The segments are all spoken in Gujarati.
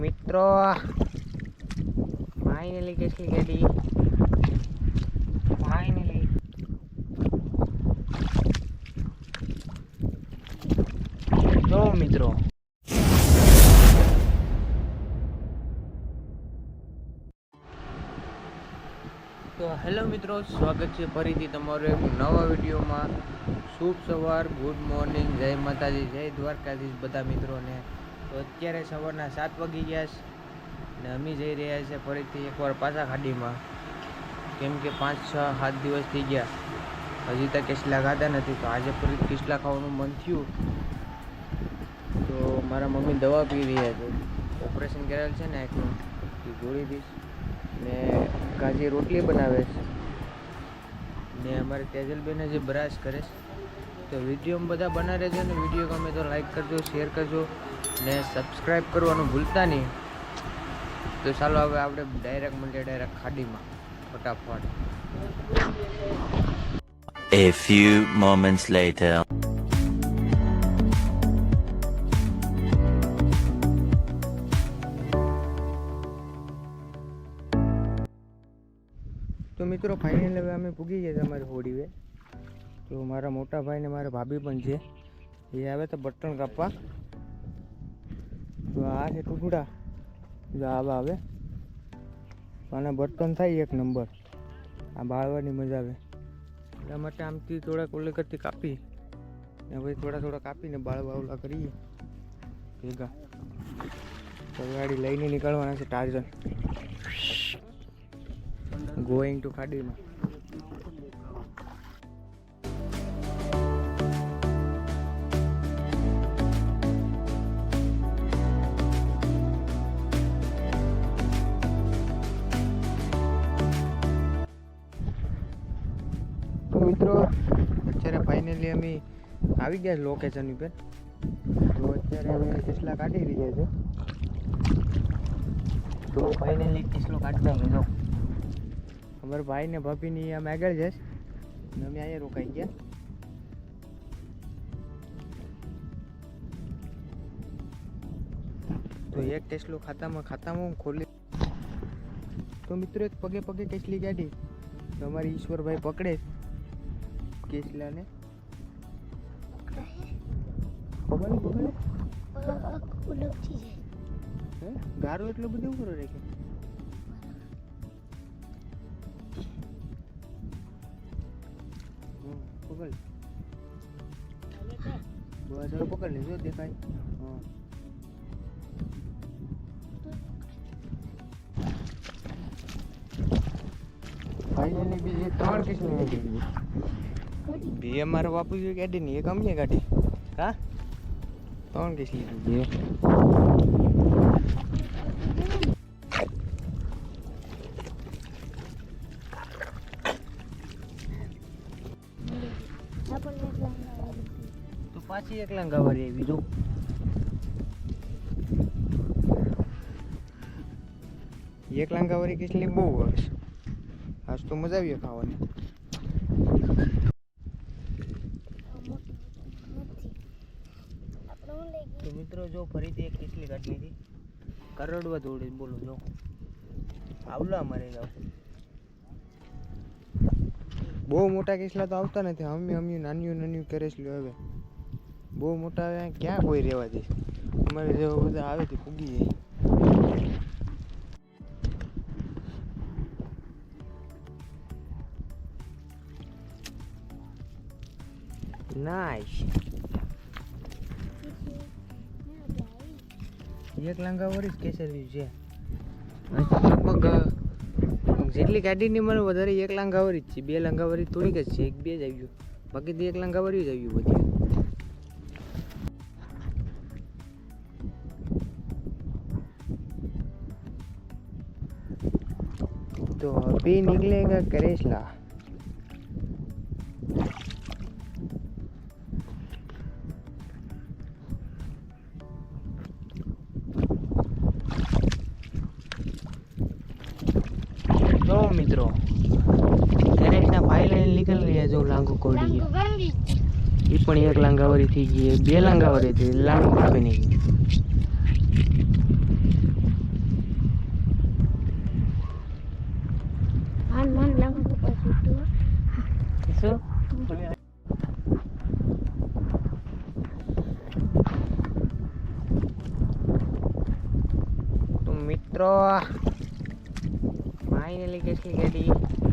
મિત્રો ફાઇનલી કેટલી ગાડી? ફાઇનલી જો મિત્રો. તો હેલો મિત્રો, સ્વાગત છે ફરીથી તમારો એક નવા વિડીયોમાં. શુભ સવાર, ગુડ મોર્નિંગ, જય માતાજી, જય દ્વારકાધીશ બધા મિત્રોને. તો અત્યારે સવારના સાત વાગી ગયા છે ને અમે જઈ રહ્યા છીએ ફરીથી એકવાર પાછા ખાડીમાં. કેમ કે પાંચ, છ, સાત દિવસ થઈ ગયા. હજી તો કેસલા ખાધા નથી, તો આજે ફરી કેસલા ખાવાનું મન થયું. તો મારા મમ્મી દવા પી રહ્યા છે. ઓપરેશન કરેલ છે ને એકનું. એ ગોળી પીશ. ને કાજી રોટલી બનાવે છે. ને અમારે તેજલબેન જે બ્રાશ કરે છે. તો વિડીયોમાં બધા બના રહેજો ને વીડિયો ગમે તો લાઈક કરજો શેર કરજો. ને સબસ્ક્રાઈબ કરવાનું ભૂલતા નહીં. તો ચાલો હવે આપણે ડાયરેક્ટ મળીએ ડાયરેક્ટ ખાડીમાં ફટાફટ. A few moments later. તો મિત્રો ફાઇનલ હવે અમે પૂગી ગયા અમારી હોડીએ તો મારા મોટા ભાઈ ને મારા ભાભી પણ છે. એ આવે તો બટન કાપવા. તો આ છે ટુકડા. જો આવા આવે આના બટન થાય એક નંબર. આ બાળવાની મજા આવે. એટલા માટે આમથી થોડાક ઓલે કરતી કાપી. ને પછી થોડા થોડા કાપીને બાળવા ઓલા કરીએ. ભેગા. ગાડી લઈને નીકળવાના છે ટાર્જન. ગોઈંગ ટુ ખાડીમાં. મિત્રો. અત્યારે ફાઇનલી અમે આવી ગયા લોકેશન ઉપર. તો અત્યારે અમે કિસલા કાઢી રહ્યા છે. તો ફાઇનલી કિસલો કાઢતા ગયો અમારા ભાઈ ને ભાભી ની આમ આગળ ને અમે અહીંયા રોકાઈ ગયા. તો એક ટેસ્લો ખાતામાં ખાતામાં ખોલી તો મિત્રો, એક પગે પગે કેસલી ગાડી. તો અમારી ઈશ્વરભાઈ પકડે. કેસલાને ખબર નહીં ખબર? હે? ગારો એટલો બધો ઉપર રાખે? પકડ. બસ પકડ લે, જો દેખાય. હા ફાઇનલી બીજી ત્રણ કિસ્મની ગાડી બે અમારા બાપુ જે ગાડી ની એક અમને ગાડી. હા? ત્રણ કેસ લીધું છે. તો પાછી એક લંગાવારી આવી, જો. એક લંગાવારી કિસલી બહુ વર્ષ. આજ તો મજા આવી ખાવાની. તો જો ફરીથી એક કિસલી કાઢી હતી કરોડવા દોડી બોલો, જો. આવલા અમારે જાવ બહુ મોટા કેસલા તો આવતા નથી. અમે અમે નાન્યું નાન્યું કરેસલું હવે. બહુ મોટા હવે ક્યાં કોઈ રહેવા દે? અમારે જેવા બધા આવે તે પૂગી જાય. નાઈસ એક લાંગાવાળી જ કેસર વ્યૂ છે લગભગ જેટલી ગાડીની મને વધારે એક લાંગાવાળી જ છે. બે લાંગા લાંગાવાળી થોડીક જ છે. એક, બે જ આવ્યું. બાકી તો એક લાંગાવાળી જ આવ્યું બધી. તો અભી નીકળેગા કરેશલા. મિત્રો. દરેકના ભાઈ લઈને નીકળી રહ્યા જો લાંગો કોડી એ પણ એક લાંગાવારી થઈ ગઈ બે લાંગાવારી થઈ લાંગો કાપી નહીં મિત્રો ફાઇનલી કેટલી ગાડી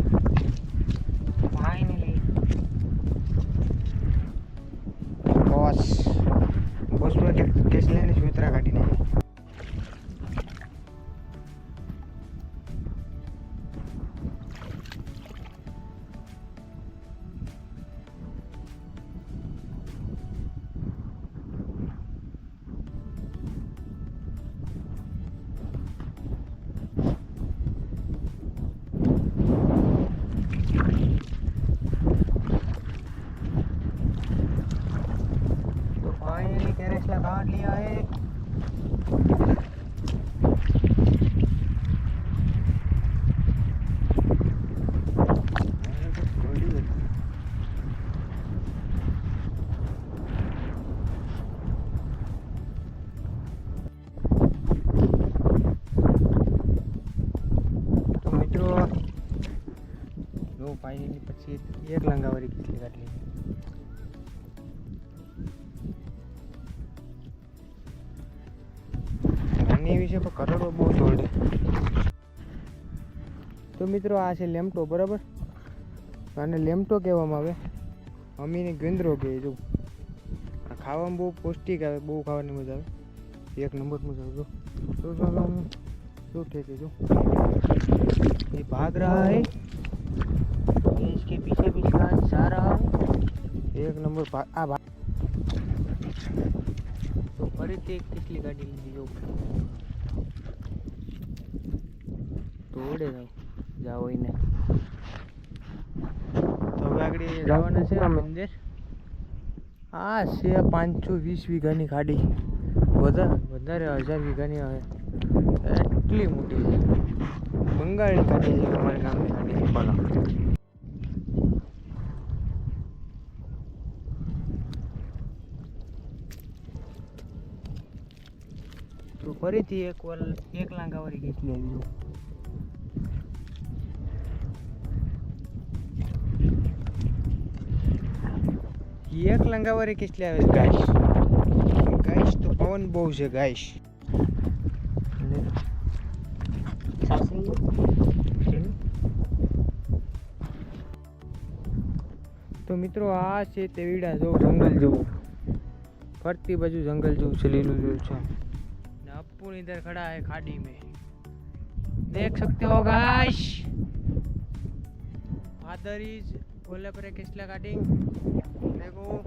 પછી એક લંગાવાળી કેટલી કાઢી નાની એવી છે, પણ કરોડો બહુ જોડે તો મિત્રો આ છે લેમટો, બરાબર? આને લેમટો કહેવામાં આવે. અમીને ગેંદરો કહે જો. ખાવામાં બહુ પૌષ્ટિક આવે, બહુ ખાવાની મજા આવે. એક નંબર મજા આવે તો ચાલો શું ઠેકે, જો. એ ભાગ રહા હે. ये इसके पीछे भी साथ जा रहा है एक नंबर भाग आ भाग તો ફરીથી એક કેટલી ગાડી લીધી જો તો ઉડે જાવ જાઓ એને તો હવે આગળ જવાના છે મંદિર આ છે પાંચસો વીસ વીઘાની ગાડી વધારે વધારે હજાર વીઘાની આવે એટલી મોટી છે બંગાળની ગાડી છે અમારા ગામની ગાડી બોલો તો ફરીથી એક વાર એક લાંગાવાળી કેટલી આવી જો એક લંગાવાળી કેટલી આવે છે ગાઈશ. ગાઈશ તો પવન બહુ છે, ગાઈશ. તો મિત્રો આ છે તે વીડા જો જંગલ જેવું. ફરતી બાજુ જંગલ જેવું છે, લીલું જેવું છે. ને અપ્પુ इधर खड़ा है खाड़ी में देख सकते हो गाइस फादर इज बोले पर किसला काटिंग देखो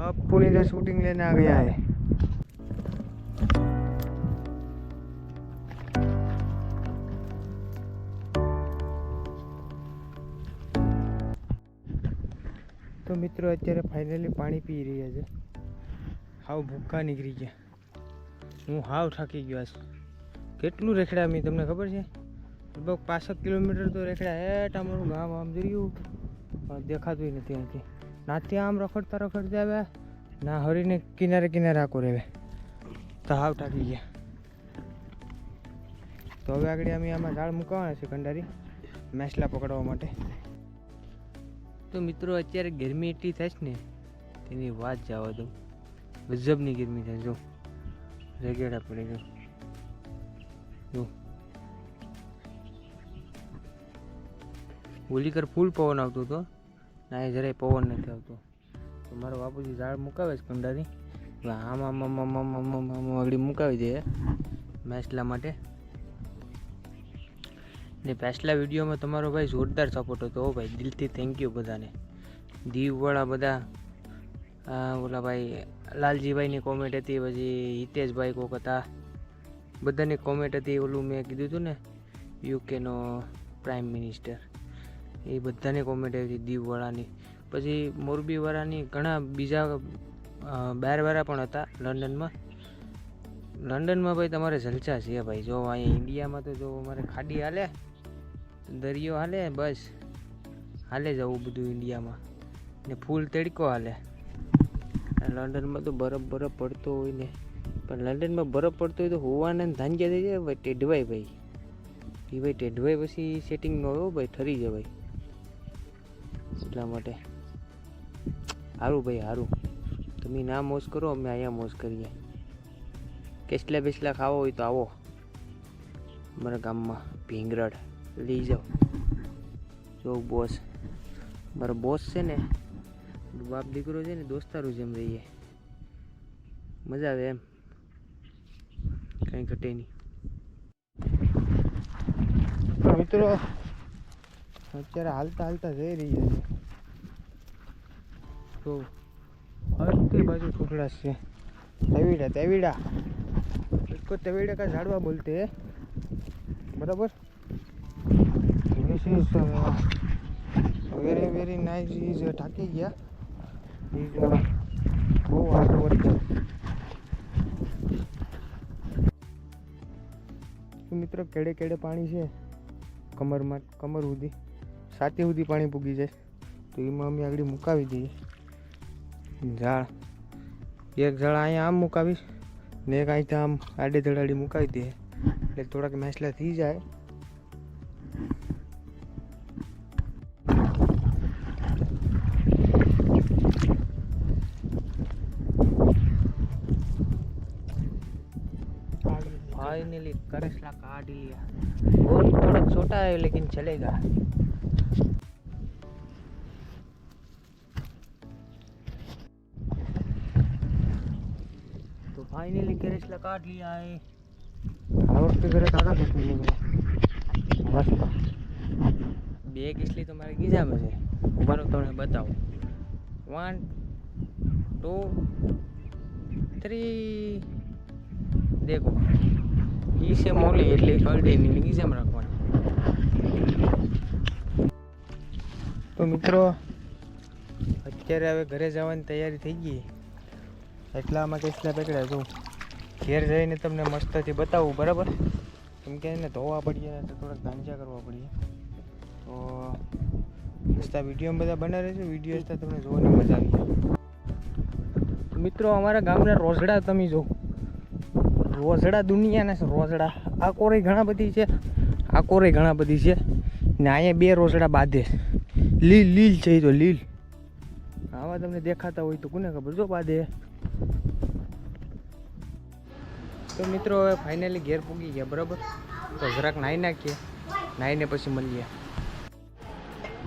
अप्पू इधर शूटिंग लेने आ गया है તો મિત્રો અત્યારે ફાઇનલી પાણી પી રહ્યા છે હાવ ભૂખા નીકળી ગયા હું હાવ થાકી ગયો છું કેટલું રેખડા મેં, તમને ખબર છે? લગભગ પાંસઠ કિલોમીટર તો રેખડા હેઠ અમારું ગામ આમ જોયું પણ દેખાતું નથી અહીંથી. ના ત્યાં આમ રખડતા રખડતા આવ્યા, ના હરીને કિનારે કિનારે આખો રહેવે તો હાવ થાકી ગયા. તો હવે આગળ અમે આમાં ઝાડ મૂકવાના છે કંડારી, મેસલા પકડવા માટે. તો મિત્રો, અત્યારે ગરમી એટલી થાય છે ને, તેની વાત જવા દઉં. ગજબની ગરમી થાય જો. રેગેડા પડી ગયો જો હોલીકર ફૂલ પવન આવતો હતો. ના એ જરાય પવન નથી આવતો. તો મારો બાપુજી ઝાડ મુકાવે છે કંડારી આમ આમ આમ આમ આમ આમ આમ આમ આગળ મુકાવી દે મેસલા માટે. ને પાછલા વિડીયોમાં તમારો ભાઈ જોરદાર સપોર્ટ હતો. ભાઈ દિલથી થેન્ક યુ બધાને. દીવવાળા બધા ઓલા ભાઈ, લાલજીભાઈની કોમેન્ટ હતી, પછી હિતેશભાઈ કોક હતા. બધાની કોમેન્ટ હતી, ઓલું મેં કીધું હતું ને, યુકેનો પ્રાઇમ મિનિસ્ટર એ બધાની કોમેન્ટ આવી હતી, દીવવાળાની. પછી મોરબીવાળાની ઘણા બીજા બહારવાળા પણ હતા લંડનમાં. લંડનમાં ભાઈ તમારે જલસા છે ભાઈ. જો અહીંયા ઇન્ડિયામાં તો જો અમારે ખાડી હાલે, દરિયો હાલે, બસ. હાલે જવું બધું ઇન્ડિયામાં. ને ફૂલ તડકો હાલે. લંડનમાં તો બરફ બરફ પડતો હોય ને. પણ લંડનમાં બરફ પડતો હોય તો હોવાને ધાંજ્યા થઈ જાય ભાઈ ટેઢવાય ભાઈ. એ ભાઈ ટેઢવાય પછી સેટિંગ હોય ભાઈ, ઠરી જાય ભાઈ એટલા માટે. સારું ભાઈ સારું તમે ના મોજ કરો, અમે અહીંયા મોજ કરીએ. કેસલા બેસલા ખાવો હોય તો આવો. અમારા ગામમાં ભીંગરડ લઈ જાઓ. જો બોસ મારો બોસ છે ને બાપ દીકરો છે ને દોસ્તારું જેમ રહીએ મજા આવે એમ કંઈ ઘટે નહીં મિત્રો અત્યારે હાલતા હાલતા જઈ રહ્યા છે તો અડધી બાજુ ટુકડા છે તવીડા તવીડા इसको तवीड़ा का झाड़वा बोलते हैं बराबर this is uh, very very nice is uh, ટાંકી ગયા is uh, બહુ હાર્ડ વર્કર મિત્રો, કેડે કેડે પાણી છે? કમરમાં, કમર સુધી, સાતી સુધી પાણી પૂગી જાય. તો એમાં અમે આગળ મુકાવી દઈએ. ઝાડ, એક ઝાડ અહીંયા આમ મુકાવીશ ને એક અહીંથી આમ આડે ધડાડી મુકાવી દઈએ. એટલે થોડાક મેસલા થઈ જાય. फाइनली करेसला काट लिया और थोड़ा छोटा है लेकिन चलेगा तो फाइनली करेसला काट लिया है और वक्त करे काका सकते મસ્ત બે કિસલી તો મારે ગીજામાં છે ઉભારો તમને બતાવો વન ટુ થ્રી દેખો ઈ સેમ ઓલી એટલે કલડી ની ગીજામાં રાખવાની. તો મિત્રો, અત્યારે હવે ઘરે જવાની તૈયારી થઈ ગઈ. એટલા આમાં કેસલા પકડ્યા છું ઘેર જઈને તમને મસ્તથી બતાવું, બરાબર? કેમ કે એને ધોવા પડીએ તો થોડાક ગાંજા કરવા પડીએ. તો મસ્તા વીડિયો બધા બના રહેશે વીડિયો તમને જોવાની મજા આવી મિત્રો, અમારા ગામના રોઝડા તમે જો. રોઝડા દુનિયાને રોઝડા આ કોરે ઘણા બધી છે, આ કોરે ઘણા બધી છે. ને અહીંયા બે રોઝડા બાંધે લીલ લીલ છે તો લીલ. આવા તમને દેખાતા હોય તો કોને ખબર, જો બાંધે. તો મિત્રો, હવે ફાઇનલી ઘેર પૂગી ગયા, બરાબર? તો જરાક નાહી નાખીએ. નાહીને પછી મળીએ.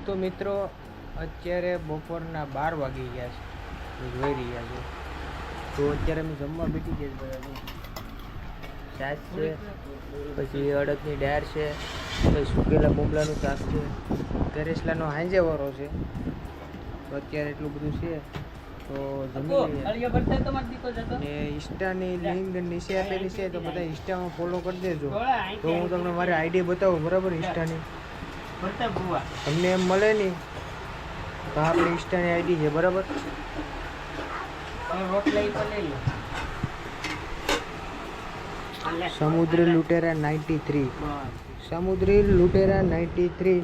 તો મિત્રો, અત્યારે બપોરના બાર વાગી ગયા છે. જોઈ રહ્યા છો. તો અત્યારે અમે જમવા બેઠી ગયા છે બધા છે પછી અડદની ડાળ છે પછી સુકેલા બોમલાનું શાક છે કરેસલાનો હાંજે વારો છે. તો અત્યારે એટલું બધું છે. તો જમી ને ઇન્સ્ટાની લિંક નીચે આપેલી છે તો બધા ઇન્સ્ટામાં ફોલો કરી દેજો. તો હું તમને મારી આઈડી બતાવું બરાબર ઇન્સ્ટાની? તમને એમ મળે નહીં તો આપણી ઇન્સ્ટાની આઈડી છે બરાબર? સમુદ્રી લુટેરા નાઇન્ટી થ્રી. સમુદ્રી લુટેરા નાઇન્ટી થ્રી.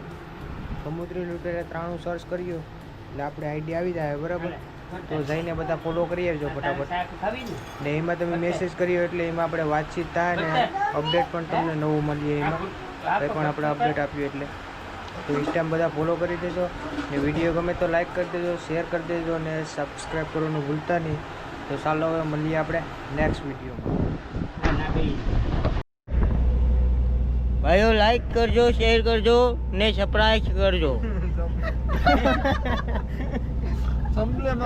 સમુદ્રી લુટેરા ત્રાણું સર્ચ કર્યું. એટલે આપણે આઈડી આવી જાય, બરાબર? તો જઈને બધા ફોલો કરી આવજો ફટાફટ. ને એમાં તમે મેસેજ કર્યો એટલે એમાં આપણે વાતચીત થાય ને અપડેટ પણ તમને નવું મળીએ એમાં. કંઈ પણ આપણે અપડેટ આપ્યું એટલે. તો ઇન્સ્ટામાં બધા ફોલો કરી દેજો. ને વીડિયો ગમે તો લાઈક કરી દેજો શેર કરી દેજો ને સબસ્ક્રાઈબ કરવાનું ભૂલતા નહીં. તો ચાલો હવે મળીએ આપણે નેક્સ્ટ વિડીયોમાં ભાઈઓ લાઈક કરજો શેર કરજો ને સબસ્ક્રાઈબ કરજો.